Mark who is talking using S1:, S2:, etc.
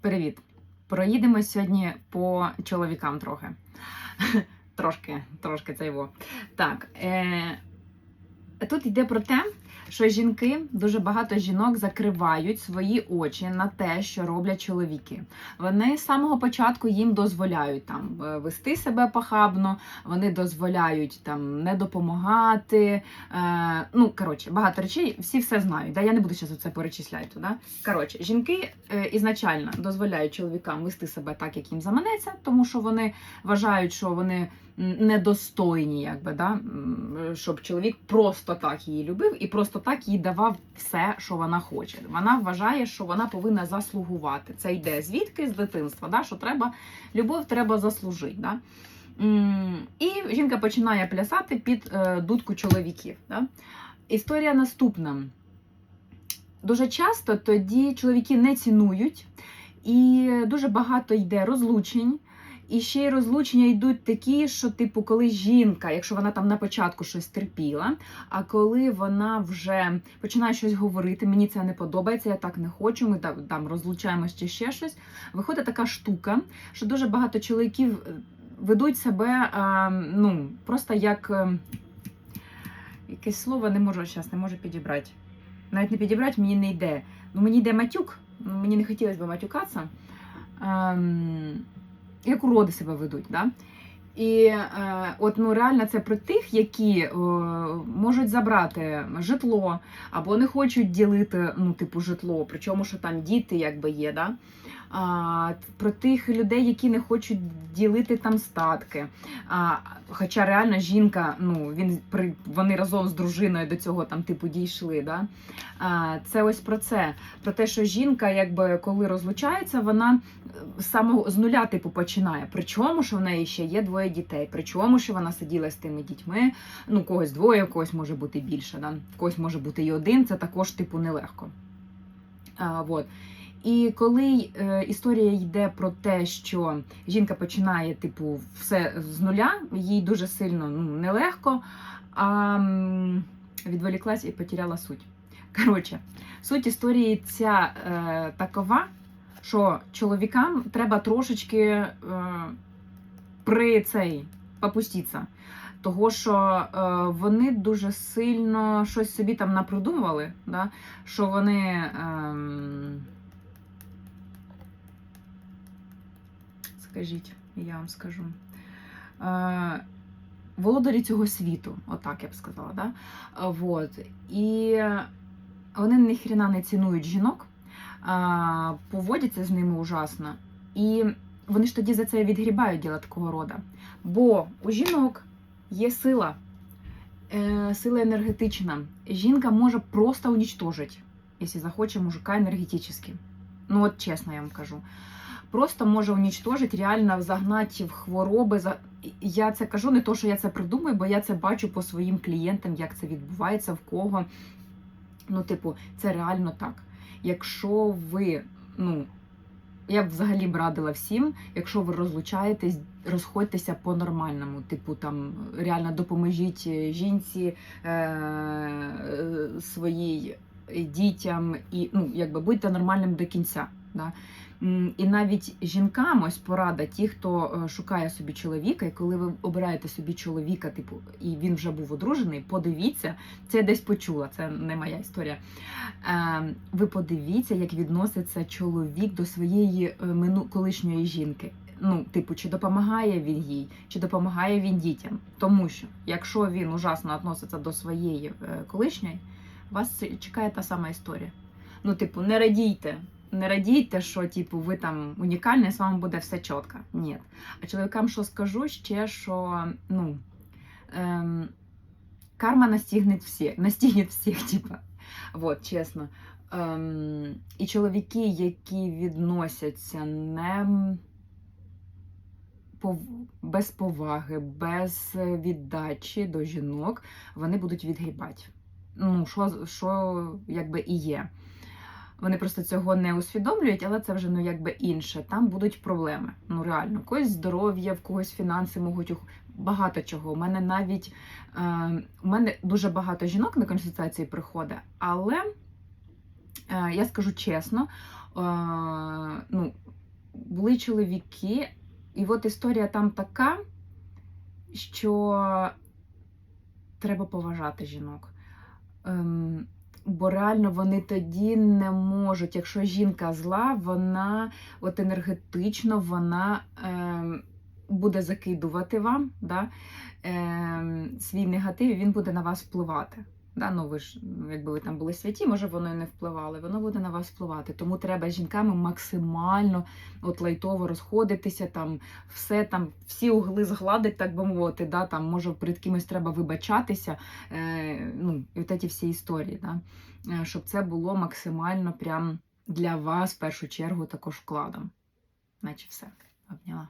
S1: Привіт! Проїдемо сьогодні по чоловікам трохи. трошки, трошки це його. Так. Е- тут йде про те, що жінки, дуже багато жінок закривають свої очі на те, що роблять чоловіки. Вони з самого початку їм дозволяють там е, вести себе похабно, вони дозволяють там не допомагати. Е, ну, коротше, багато речей, всі все знають. Да? Я не буду зараз це перечисляти. Да? Коротше, жінки е, ізначально дозволяють чоловікам вести себе так, як їм заманеться, тому що вони вважають, що вони недостойні, якби, да? щоб чоловік просто так її любив і просто так їй давав все, що вона хоче. Вона вважає, що вона повинна заслугувати. Це йде звідки з дитинства, да? що треба любов треба заслужити. Да? І жінка починає плясати під е, дудку чоловіків. Да? Історія наступна. Дуже часто тоді чоловіки не цінують, і дуже багато йде розлучень. І ще й розлучення йдуть такі, що, типу, коли жінка, якщо вона там на початку щось терпіла, а коли вона вже починає щось говорити, мені це не подобається, я так не хочу, ми там, там розлучаємось чи ще щось. Виходить така штука, що дуже багато чоловіків е, ведуть себе а, ну, просто як е, якесь слово не можу зараз, не можу підібрати. Навіть не підібрати мені не йде. Ну, мені йде матюк, ну, мені не хотілося б матюкатися. Як уроди себе ведуть. Да? І е, от ну реально це про тих, які е, можуть забрати житло або не хочуть ділити ну, типу, житло, причому що там діти якби є. Да? Про тих людей, які не хочуть ділити там статки. Хоча реально жінка, ну він при вони разом з дружиною до цього там типу дійшли. Да? Це ось про це. Про те, що жінка, якби коли розлучається, вона з самого з нуля типу починає. Причому що в неї ще є двоє дітей. Причому що вона сиділа з тими дітьми. Ну, когось двоє, когось може бути більше. Да? Когось може бути і один. Це також типу нелегко. А, вот. І коли е, історія йде про те, що жінка починає, типу, все з нуля, їй дуже сильно ну, нелегко, а відволіклась і потеряла суть. Коротше, суть історії ця е, такова, що чоловікам треба трошечки е, при цей попуститися. Того, що е, вони дуже сильно щось собі там напродумували, да? що вони. Е, скажіть, я вам скажу. Е, володарі цього світу, отак я б сказала. Да? Е, Вот. І вони ніхрена не цінують жінок, а, поводяться з ними ужасно. І вони ж тоді за це відгрібають діла такого роду. Бо у жінок є сила, е, сила енергетична. Жінка може просто унічтожити, якщо захоче мужика енергетично. Ну, от чесно я вам кажу. Просто може унічтожити, реально загнати в хвороби. Я це кажу не то, що я це придумаю, бо я це бачу по своїм клієнтам, як це відбувається, в кого. Ну, типу, це реально так. Якщо ви, ну, я б взагалі б радила всім, якщо ви розлучаєтесь, розходьтеся по-нормальному. Типу, там реально допоможіть е, жінці е- е, своїй е, дітям і ну, якби будьте нормальним до кінця. Да? І навіть жінкам ось порада, ті, хто е, шукає собі чоловіка, і коли ви обираєте собі чоловіка, типу, і він вже був одружений, подивіться, це я десь почула, це не моя історія. Е, Ви подивіться, як відноситься чоловік до своєї е, мину колишньої жінки. Ну, типу, чи допомагає він їй, чи допомагає він дітям. Тому що, якщо він ужасно відноситься до своєї е, колишньої, вас чекає та сама історія. Ну, типу, не радійте. Не радійте, що типу ви там унікальні, з вами буде все чітко. Ні. А чоловікам що скажу ще, що ну ем, карма настигне всіх, настигне всіх, типу. Вот, чесно. Ем, і чоловіки, які відносяться не без поваги, без віддачі до жінок, вони будуть відгрібати. Ну, що, що якби і є. Вони просто цього не усвідомлюють, але це вже ну якби інше. Там будуть проблеми. Ну реально, когось здоров'я, в когось фінанси можуть багато чого. У мене навіть е, у мене дуже багато жінок на консультації приходить, але е, я скажу чесно, е, ну були чоловіки, і от історія там така, що треба поважати жінок. Ем, бо реально вони тоді не можуть. Якщо жінка зла, вона от енергетично вона е, буде закидувати вам да, е, свій негатив, і він буде на вас впливати. Да, ну ви ж, якби ви там були святі, може воно і не впливало, воно буде на вас впливати. Тому треба жінками максимально от лайтово розходитися, там все там, всі угли згладить, так би мовити. Да, там, може перед кимось треба вибачатися. Е, ну, і от ці всі історії, да, е, щоб це було максимально прям для вас в першу чергу також вкладом. Наче все. Обняла.